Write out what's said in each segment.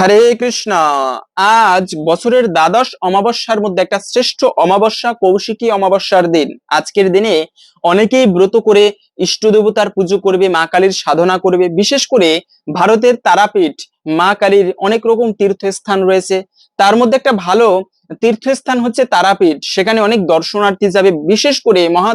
হরে কৃষ্ণ। আজ বছরের দ্বাদশ অমাবস্যার মধ্যে একটা শ্রেষ্ঠ অমাবস্যা, কৌশিকী অমাবস্যার দিন। আজকের দিনে অনেকেই ব্রত করে ইষ্ট দেবতার পুজো করবে, মা কালীর সাধনা করবে। বিশেষ করে ভারতের তারাপীঠ, মা কালীর অনেক রকম তীর্থস্থান রয়েছে। তার মধ্যে একটা ভালো তীর্থস্থান হচ্ছে তারাপীঠ। সেখানে অনেক দর্শনার্থী যাবে। বিশেষ করে মহা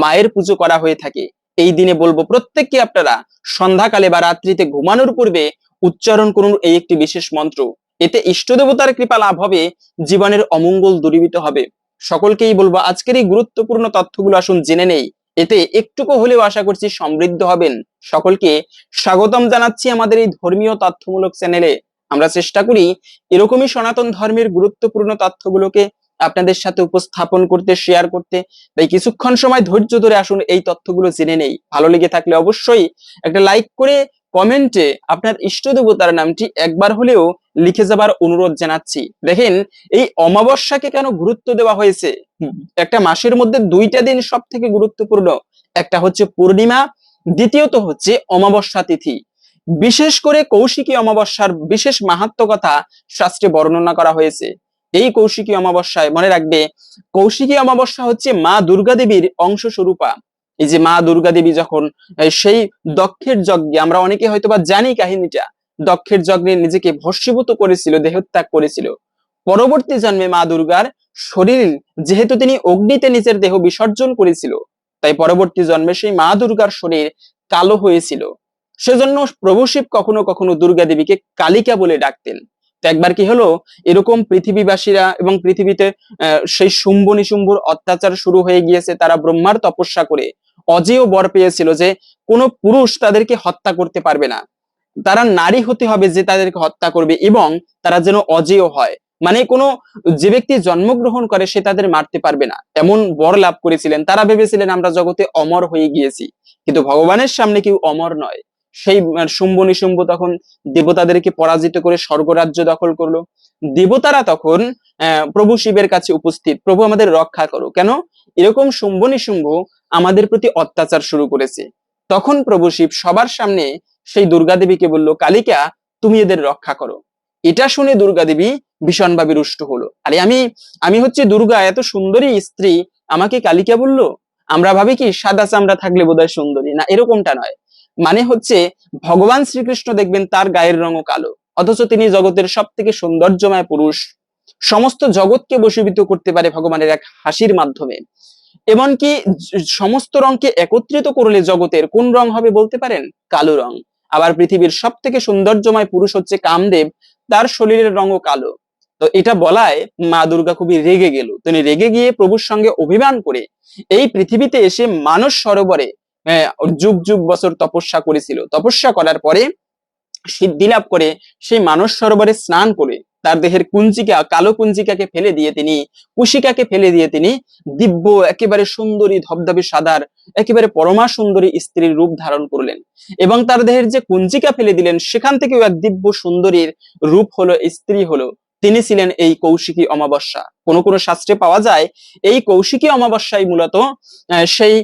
মায়ের পুজো করা হয়ে থাকে। এই দিনে বলব প্রত্যেককে আপনারা সন্ধ্যাকালে বা রাত্রিতে ঘুমানোর পূর্বে উচ্চারণ করুন এই একটি বিশেষ মন্ত্র। এতে ইষ্ট দেবতার কৃপা লাভ হবে, জীবনের অমঙ্গল দূরীভূত হবে। সকলকেই বলব, আজকের এই গুরুত্বপূর্ণ তথ্যগুলো আসুন জেনে নেই। এতে একটুকু হলেও আশা করছি সমৃদ্ধ হবেন। সকলকে স্বাগতম জানাচ্ছি আমাদের এই ধর্মীয় তথ্যমূলক চ্যানেলে। আমরা চেষ্টা করি এরকমই সনাতন ধর্মের গুরুত্বপূর্ণ তথ্যগুলোকে আপনাদের সাথে উপস্থাপন করতে শেয়ার করতে। তাই কিছুক্ষণ সময় ধৈর্য ধরে আসুন এই তথ্যগুলো জেনে নেই। ভালো লেগে থাকলে অবশ্যই একটা লাইক করে কমেন্টে আপনার ইষ্ট দেবতার নামটি একবার হলেও লিখে যাবার অনুরোধ জানাচ্ছি। দেখেন, এই অমাবস্যাকে কেন গুরুত্ব দেওয়া হয়েছে? একটা মাসের মধ্যে দুইটা দিন সব থেকে গুরুত্বপূর্ণ। একটা হচ্ছে পূর্ণিমা, দ্বিতীয়ত হচ্ছে অমাবস্যা তিথি। বিশেষ করে কৌশিকী অমাবস্যার বিশেষ মাহাত্ম কথা শাস্ত্রে বর্ণনা করা হয়েছে। এই কৌশিকী অমাবস্যায় মনে রাখবে, কৌশিকী অমাবস্যা হচ্ছে মা দুর্গা দেবীর অংশ স্বরূপা এই যে মা দুর্গা দেবী যখন সেই দক্ষের যজ্ঞে, আমরা অনেকে হয়তোবা জানি কাহিনীটা, দক্ষের যজ্ঞে নিজেকে ভস্মীভূত করেছিল, দেহত্যাগ করেছিল। পরবর্তী জন্মে মা দুর্গার শরীর, যেহেতু তিনি অগ্নিতে নিজের দেহ বিসর্জন করেছিল, তাই পরবর্তী জন্মে সেই মা দুর্গার শরীর কালো হয়েছিল। সেজন্য প্রভু শিব কখনো কখনো দুর্গা দেবীকে কালিকা বলে ডাকতেন। তো একবার কি হলো? এরকম পৃথিবীবাসীরা এবং পৃথিবীতে সেই শুম্ভ নিশুম্ভর অত্যাচার শুরু হয়ে গিয়েছে তারা ব্রহ্মার তপস্যা করে। অজেয় বর পেয়েছিল যে কোনো পুরুষ তাদেরকে হত্যা করতে পারবে না। তারা নারী হতে হবে যে তাদেরকে হত্যা করবে এবং তারা যেন অজেয় হয়। মানে কোনো, যে ব্যক্তি জন্মগ্রহণ করে সে তাদের মারতে পারবে না। এমন বর লাভ করেছিলেন। তারা ভেবেছিলেন, আমরা জগতে অমর হয়ে গিয়েছি। কিন্তু ভগবানের সামনে কেউ অমর নয়। সেই আহ, শুম্ভ নিশুম্ভ তখন দেবতাদেরকে পরাজিত করে স্বর্গরাজ্য দখল করল। দেবতারা তখন প্রভু শিবের কাছে উপস্থিত প্রভু আমাদের রক্ষা করো। কেন? এরকম শুম্ভ নিশুম্ভ আমাদের প্রতি অত্যাচার শুরু করেছে। তখন প্রভু শিব সবার সামনে সেই দুর্গা দেবীকে বলল কালিকা তুমি এদের রক্ষা করো। এটা শুনে দুর্গা দেবী ভীষণভাবে রুষ্ট হলো। আরে আমি আমি হচ্ছে দুর্গা এত সুন্দরী স্ত্রী আমাকে কালিকা বলল? আমরা ভাবি কি, সাদা চামড়া থাকলে বোধহয় সুন্দরী। না, এরকমটা নয়। মানে হচ্ছে, ভগবান শ্রীকৃষ্ণ দেখবেন তার গায়ের রঙও কালো। অথচ তিনি জগতের সব থেকে সৌন্দর্যময় পুরুষ। সমস্ত জগৎকে বশীভূত করতে পারে ভগবানের এক হাসির মাধ্যমে। এমনকি সমস্ত রংকে একত্রিত করলে জগতের কোন রং হবে বলতে পারেন? কালো রং। আবার পৃথিবীর সব থেকে সৌন্দর্যময় পুরুষ হচ্ছে কামদেব। তার শরীরের রঙও কালো। তো এটা বলায় মা দুর্গা খুবই রেগে গেল। তিনি রেগে গিয়ে প্রভুর সঙ্গে অভিমান করে এই পৃথিবীতে এসে মানস সরোবরে যুগ যুগ বছর তপস্যা করেছিল। তপস্যা করার পরে সিদ্ধি লাভ করে সেই মানস সরোবরে স্নান করে তার দেহের কুঞ্চিকা, কালো কুঞ্চিকাকে ফেলে দিয়ে তিনি, কুশিকাকে ফেলে দিয়ে তিনি দিব্য, একেবারে সুন্দরী, ধবধবে সাদার, একেবারে পরমা সুন্দরী স্ত্রীর রূপ ধারণ করলেন। এবং তার দেহের যে কুঞ্চিকা ফেলে দিলেন, সেখান থেকেও এক দিব্য সুন্দরীর রূপ হলো, স্ত্রী হলো। তিনি ছিলেন এই কৌশিকী অমাবস্যা। কোন কোন শাস্ত্রে পাওয়া যায়, এই কৌশিকী অমাবস্যায় মূলত সেই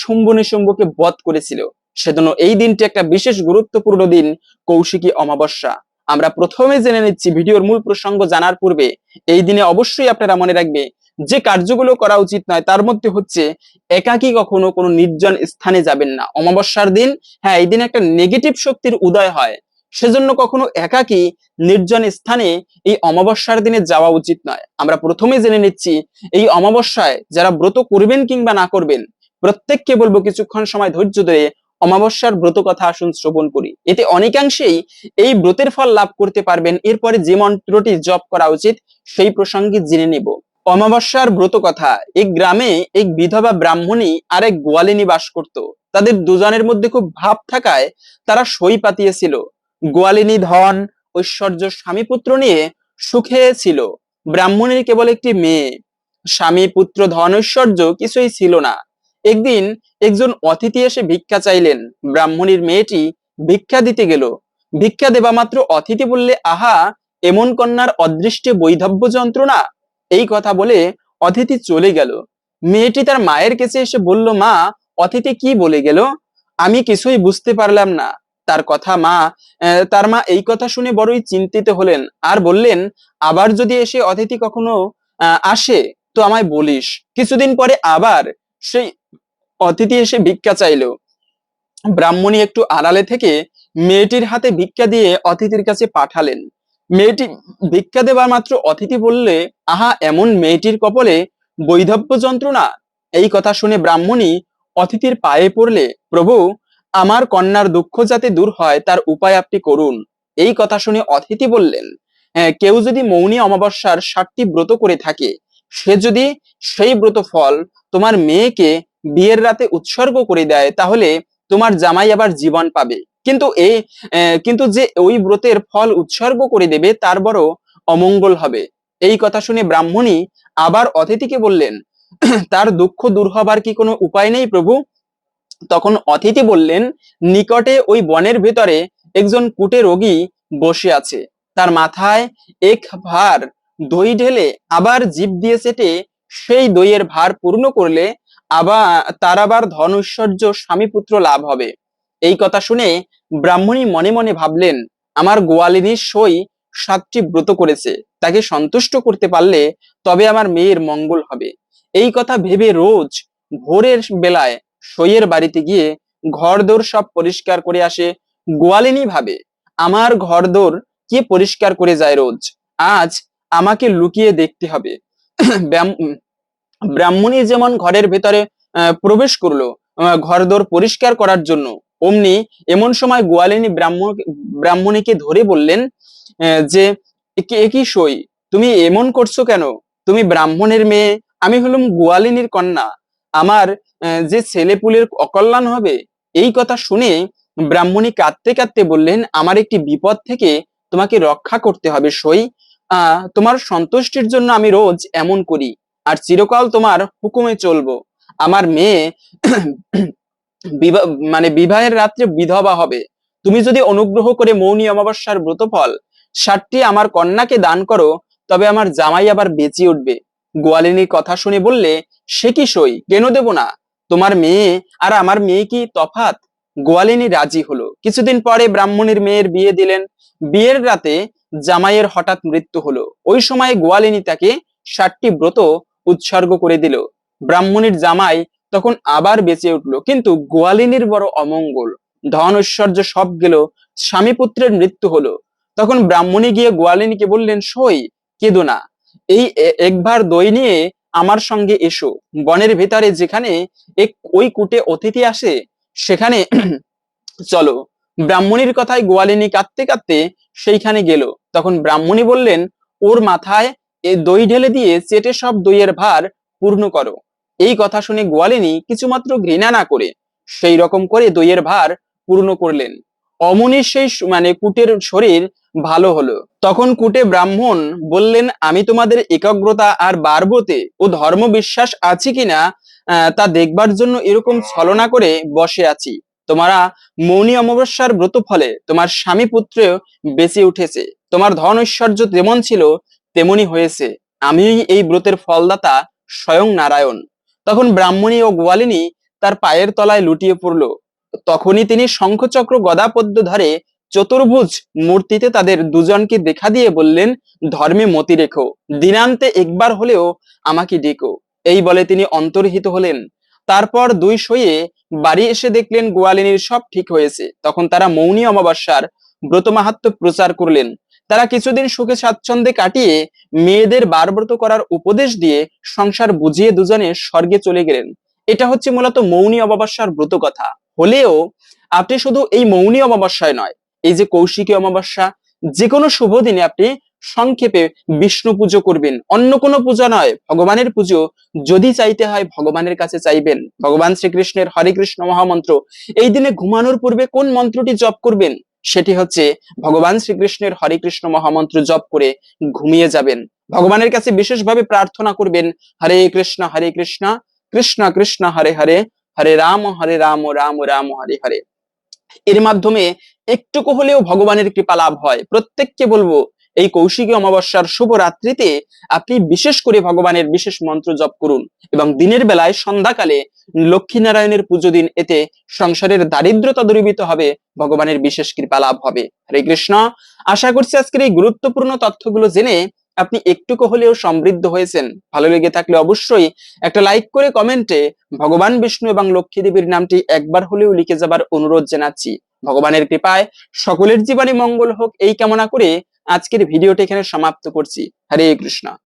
শুম্ভ নিশুম্ভকে বধ করেছিল। সেজন্য এই দিনটি একটা বিশেষ গুরুত্বপূর্ণ দিন, কৌশিকী অমাবস্যা। আমরা প্রথমে জেনে নিচ্ছি ভিডিওর মূল প্রসঙ্গ জানার পূর্বে, এই দিনে অবশ্যই আপনারা মনে রাখবে, যে কার্যগুলো করা উচিত নয়, তার মধ্যে হচ্ছে, একাকী কখনো কোনো নির্জন স্থানে যাবেন না। অমাবস্যার দিন হ্যাঁ এই দিনে একটা নেগেটিভ শক্তির উদয় হয়। সেজন্য কখনো একাকী নির্জন স্থানে এই অমাবস্যার দিনে যাওয়া উচিত নয়। আমরা প্রথমে জেনে নিচ্ছি, এই অমাবস্যায় যারা ব্রত করবেন কিংবা না করবেন, প্রত্যেককে বলব কিছুক্ষণ সময় ধৈর্য ধরে অমাবস্যার ব্রত কথা আসুন শ্রবণ করি। এতে অনেকাংশেই এই ব্রতের ফল লাভ করতে পারবেন। এরপরে যে মন্ত্রটি জপ করা উচিত, সেই প্রসঙ্গে জেনে নিব। অমাবস্যার ব্রত কথা এক গ্রামে এক বিধবা ব্রাহ্মণী আর এক গোয়ালিনী বাস করত। তাদের দুজনের মধ্যে খুব ভাব থাকায় তারা সই পাতিয়েছিল। গোয়ালিনী ধন, ঐশ্বর্য স্বামী পুত্র নিয়ে সুখে ছিল। ব্রাহ্মণীর কেবল একটি মেয়ে। স্বামী পুত্র ধন, ঐশ্বর্য কিছুই ছিল না। একদিন একজন অতিথি এসে ভিক্ষা চাইলেন। ব্রাহ্মণীর মেয়েটি ভিক্ষা দিতে গেল। ভিক্ষা দেবা মাত্র অতিথি বললে, আহা, এমন কন্যার অদৃষ্টে বৈধব্য যন্ত্রণা? এই কথা বলে অতিথি চলে গেল। মেয়েটি তার মায়ের কাছে এসে বলল, মা, অতিথি কি বলে গেল? আমি কিছুই বুঝতে পারলাম না। তার কথা মা তার মা এই কথা শুনে বড়ই চিন্তিত হলেন আর বললেন, আবার যদি এসে অতিথি কখনো আসে, তো আমায় বলিস। কিছুদিন পরে আবার সেই অতিথি এসে ভিক্ষা চাইলো। ব্রাহ্মণী একটু আড়ালে থেকে মেয়েটির হাতে ভিক্ষা দিয়ে অতিথির কাছে পাঠালেন। মেয়েটি ভিক্ষা দেবার মাত্র অতিথি বললে, আহা, এমন মেয়েটির কপলে বৈধব্য যন্ত্রণা? এই কথা শুনে ব্রাহ্মণী অতিথির পায়ে পড়লে, প্রভু আমার কন্যার দুঃখ যাতে দূর হয় তার উপায় আপনি করুন। এই কথা শুনে অতিথি বললেন "হ্যাঁ, কেউ যদি মৌনী অমাবস্যার ষাটটি ব্রত করে থাকে সে যদি সেই ব্রত ফল তোমার মেয়েকে বিয়ের রাতে উৎসর্গ করে দেয় তাহলে তোমার জামাই আবার জীবন পাবে। কিন্তু এই কিন্তু যে ওই ব্রতের ফল উৎসর্গ করে দেবে তার বড় অমঙ্গল হবে। এই কথা শুনে ব্রাহ্মণী আবার অতিথিকে বললেন তার দুঃখ দূর হবার কি কোনো উপায় নেই প্রভু? তখন অতিথি বললেন, নিকটে ওই বনের ভেতরে একজন কুটে রোগী বসে আছে। তার মাথায় এক ভার দই ঢেলে আবার জীব দিয়ে চেটে সেই দইয়ের ভার পূর্ণ করলে আবার তার আবার ধন ঐশ্বর্য স্বামী পুত্র লাভ হবে। এই কথা শুনে ব্রাহ্মণী মনে মনে ভাবলেন, আমার গোয়ালিনীর সই সাতটি ব্রত করেছে, তাকে সন্তুষ্ট করতে পারলে তবে আমার মেয়ের মঙ্গল হবে। এই কথা ভেবে রোজ ভোরের বেলায় সইয়ের বাড়িতে গিয়ে ঘরদোর সব পরিষ্কার করে আসে। গোয়ালিনী ভাবে, আমার ঘরদোর কে পরিষ্কার করে যায় রোজ? আজ আমাকে লুকিয়ে দেখতে হবে। ব্রাহ্মণী যেমন ঘরের ভেতরে প্রবেশ করল ঘরদোর পরিষ্কার করার জন্য, অমনি এমন সময় গোয়ালিনী ব্রাহ্মণ, ব্রাহ্মণীকে ধরে বললেন যে, একে একই সই, তুমি এমন করছ কেন? তুমি ব্রাহ্মণের মেয়ে, আমি হলাম গোয়ালিনীর কন্যা। আমার যে ছেলেপুলের অকল্যাণ হবে, এই কথা শুনে ব্রাহ্মণী কাঁদতে কাঁদতে বললেন, আমার একটি বিপদ থেকে তোমাকে রক্ষা করতে হবে সই। তোমার সন্তুষ্টির জন্য আমি রোজ এমন করি, আর চিরকাল তোমার হুকুমে চলবো। আমার মেয়ে মানে বিবাহের রাত্রে বিধবা হবে। তুমি যদি অনুগ্রহ করে মৌনী অমাবস্যার ব্রতফল ষাটটি আমার কন্যাকে দান করো, তবে আমার জামাই আবার বেঁচে উঠবে। গোয়ালিনীর কথা শুনে বললে, সে কি সই? কেন দেব না? তোমার মেয়ে আর আমার মেয়ে কি তফাত? গোয়ালিনী রাজি হলো। কিছুদিন পরে ব্রাহ্মণীর মেয়ের বিয়ে দিলেন। বিয়ের রাতে জামাইয়ের হঠাৎ মৃত্যু হলো। ওই সময় গোয়ালিনী তাকে ষাটটি ব্রত উৎসর্গ করে দিল। ব্রাহ্মণীর জামাই তখন আবার বেঁচে উঠল। কিন্তু গোয়ালিনীর বড় অমঙ্গল। ধন ঐশ্বর্য সব গেল। স্বামী পুত্রের মৃত্যু হলো। তখন ব্রাহ্মণী গিয়ে গোয়ালিনীকে বললেন, সই, কেঁদো না। এই একবার দই নিয়ে আমার সঙ্গে এসো। বনের ভেতরে যেখানে এক ওই কুটে অতিথি আসে, সেখানে চলো। ব্রাহ্মণীর কথায় গোয়ালিনী কাঁদতে কাঁদতে সেইখানে গেল। তখন ব্রাহ্মণী বললেন, ওর মাথায় এ দই ঢেলে দিয়ে চেটে সব দইয়ের ভার পূর্ণ করো। এই কথা শুনে গোয়ালিনী কিছুমাত্র ঘৃণা না করে সেই রকম করে দইয়ের ভার পূর্ণ করলেন। অমনির সেই মানে কুটের শরীর ভালো হলো। তখন কুটে ব্রাহ্মণ বললেন, আমি তোমাদের একাগ্রতা আর বারবতে ও ধর্ম বিশ্বাস আছে কিনা তা দেখবার জন্য এরকম ছলনা করে বসে আছি। তোমরা মৌনী অমাবস্যার ব্রত ফলে তোমার স্বামী পুত্র বেঁচে উঠেছে। তোমার ধন ঐশ্বর্য যেমন ছিল, তেমনি হয়েছে। আমি এই ব্রতের ফলদাতা স্বয়ং নারায়ণ। তখন ব্রাহ্মণী ও গোয়ালিনী তার পায়ের তলায় লুটিয়ে পড়ল। তখনই তিনি শঙ্খচক্র গদাপদ্য ধরে চতুর্ভুজ মূর্তিতে তাদের দুজনকে দেখা দিয়ে বললেন, ধর্মে মতি রেখো, দিনান্তে একবার হলেও আমাকে ডেকো। এই বলে তিনি অন্তর্হিত হলেন। তারপর দুই সইয়ে বাড়ি এসে দেখলেন গোয়ালিনীর সব ঠিক হয়েছে। তখন তারা মৌনী অমাবস্যার ব্রত মাহাত্ম প্রচার করলেন। তারা কিছুদিন সুখে স্বাচ্ছন্দ্যে কাটিয়ে মেয়েদের বারব্রত করার উপদেশ দিয়ে সংসার বুঝিয়ে দুজনে স্বর্গে চলে গেলেন। এটা হচ্ছে মূলত মৌনী অমাবস্যার ব্রত কথা। হলেও আপনি শুধু এই মৌনী অমাবস্যায় নয় এই যে কৌশিকী অমাবস্যা যে কোনো শুভ দিনে আপনি সংক্ষেপে বিষ্ণু পুজো করবেন। অন্য কোনো পূজা নয়, ভগবানের পুজো। যদি চাইতে হয়, ভগবানের কাছে চাইবেন। ভগবান শ্রীকৃষ্ণের হরে কৃষ্ণ মহামন্ত্র। এই দিনে ঘুমানোর পূর্বে কোন মন্ত্রটি জপ করবেন? সেটি হচ্ছে, ভগবান শ্রীকৃষ্ণের হরে কৃষ্ণ মহামন্ত্র জপ করে ঘুমিয়ে যাবেন। ভগবানের কাছে বিশেষভাবে প্রার্থনা করবেন, হরে কৃষ্ণ হরে কৃষ্ণ কৃষ্ণ কৃষ্ণ, হরে হরে হরে রাম হরে রাম রাম রাম, হরে হরে। এর মাধ্যমে একটুকু হলেও ভগবানের কৃপা লাভ হয়। প্রত্যেককে বলব, এই কৌশিকী অমাবস্যার শুভ রাত্রিতে আপনি বিশেষ করে ভগবানের বিশেষ মন্ত্র জপ করুন এবং দিনের বেলায় সন্ধ্যাকালে লক্ষ্মীনারায়ণের পুজো দিন, এতে সংসারের দারিদ্রতা দূরীভূত হবে, ভগবানের বিশেষ কৃপা লাভ হবে। হরে কৃষ্ণ। আশা করছি আজকের এই গুরুত্বপূর্ণ তথ্যগুলো জেনে আপনি একটুকু হলেও সমৃদ্ধ হয়েছেন। ভালো লেগে থাকলে অবশ্যই একটা লাইক করে কমেন্টে ভগবান, বিষ্ণু এবং লক্ষ্মী দেবীর নামটি একবার হলেও লিখে যাবার অনুরোধ জানাচ্ছি। ভগবানের কৃপায় সকলের জীবনে মঙ্গল হোক, এই কামনা করে আজকের ভিডিওটি এখানে সমাপ্ত করছি। হরে কৃষ্ণ।